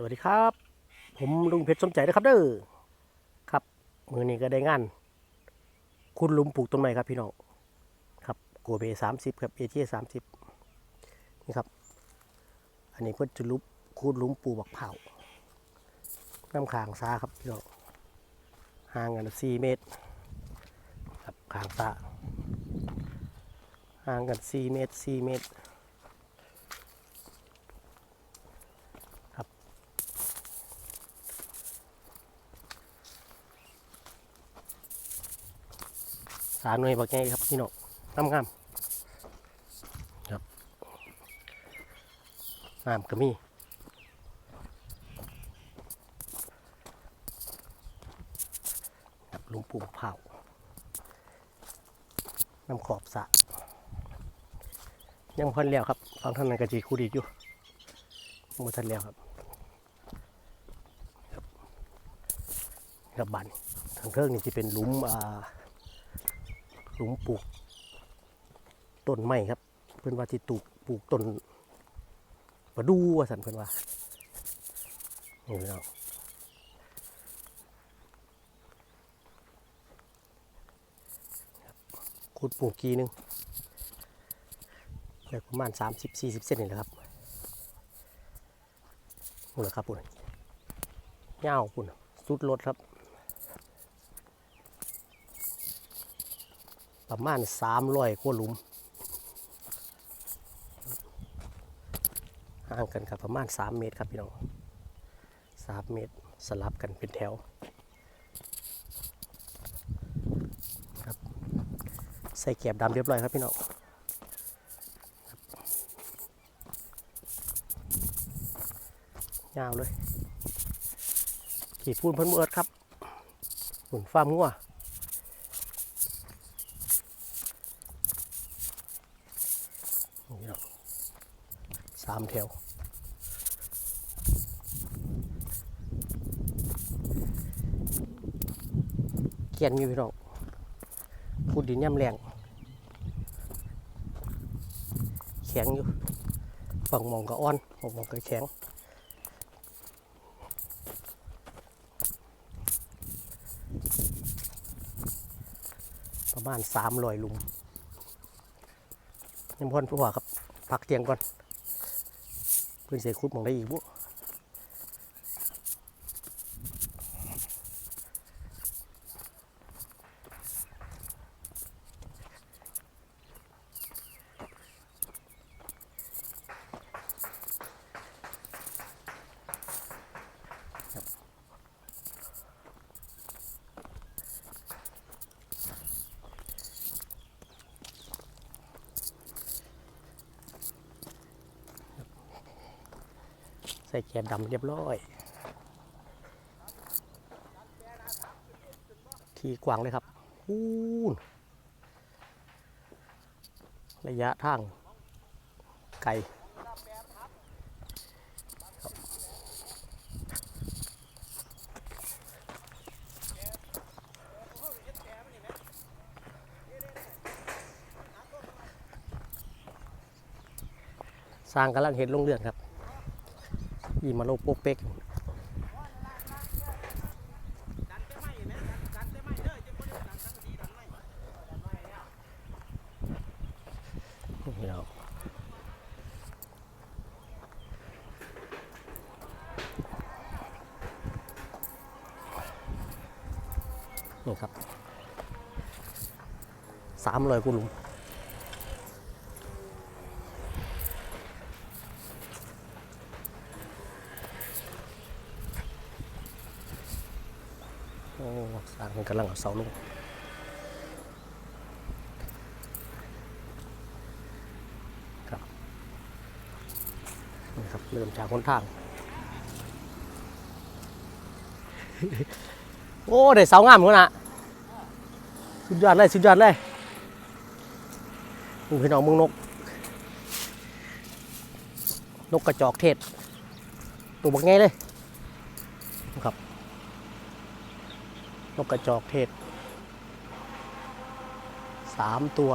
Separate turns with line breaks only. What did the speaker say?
สวัสดีครับ ผมลุงเพชรสมใจนะครับเด้อครับมือนี้ก็ได้งาน คุณลุมปลูกต้นไม้ครับพี่น้องครับโกเบสามสิบครับเอเจสามสิบนี่ครับ อันนี้เพื่อจะลุบคูดลุมปูบักเผาน้ำขางซาครับพี่น้องห่างกันสี่เมตรครับขางซาห่างกันสี่เมตรสี่เมตรามหน่วยบักใหญ่ครับพี่น้องงามงามครับงามก็มีครับลุงปู่เผาน้ำขอบสะยังพันแล้วครับฟังท่านนั้นกจีคูดีอยู่มือทันแล้วครับครับครับบันทางเทิงนี่จะเป็นหลุมอ่า หลุมปลูกต้นไม้ครับ เพื่อนว่าที่ตูกปลูกต้นประดูว่าสันเพื่อนว่านี่พี่น้องขุดปลูกกีนึงได้ประมาณสามสิบสี่สิบเซนนี่แหละครับนู่แหละครับปุ่นเงาวปุ่นสุดรถครับ ประมาณสามร้อยกว่าหลุมห่างกันครับประมาณสามเมตรครับพี่น้องสามเมตรสลับกันเป็นแถวครับใส่แกบดำเรียบร้อยครับพี่น้องยาวเลยขี่พูนพิ่นเมือดครับหุ่นฟ้ามงัว นี่เนาะ สามแถว เกียนอยู่พี่น้องพูดดินย่ำแรงแข็งอยู่ฝั่งหมองก็อ่อนฝั่งหมองก็แข็งประมาณสามร้อยลุมยังพอนผู้ว่าครับ พักเตียงก่อน เพื่อนเสียคุดมองได้อีกบุ ใส่แกนดำเรียบร้อย ทีกว้างเลยครับอู้ระยะทางไกลสร้างกำลังเห็นลงเรือนครับีมาโลโปกเป๊กเดี๋ยวนี่ครับสามร้อยกุหลุม สร้างกำลังเอาเสาลงครับนี่ครับ เริ่มจากคนทาง โอ้ได้เสางามกันนะสุดยอดเลย สุดยอดเลยมึงพี่น้องมึงนก นกกระจอกเทศ ตัวบักไงเลยครับ นกกระจอกเทศสามตัว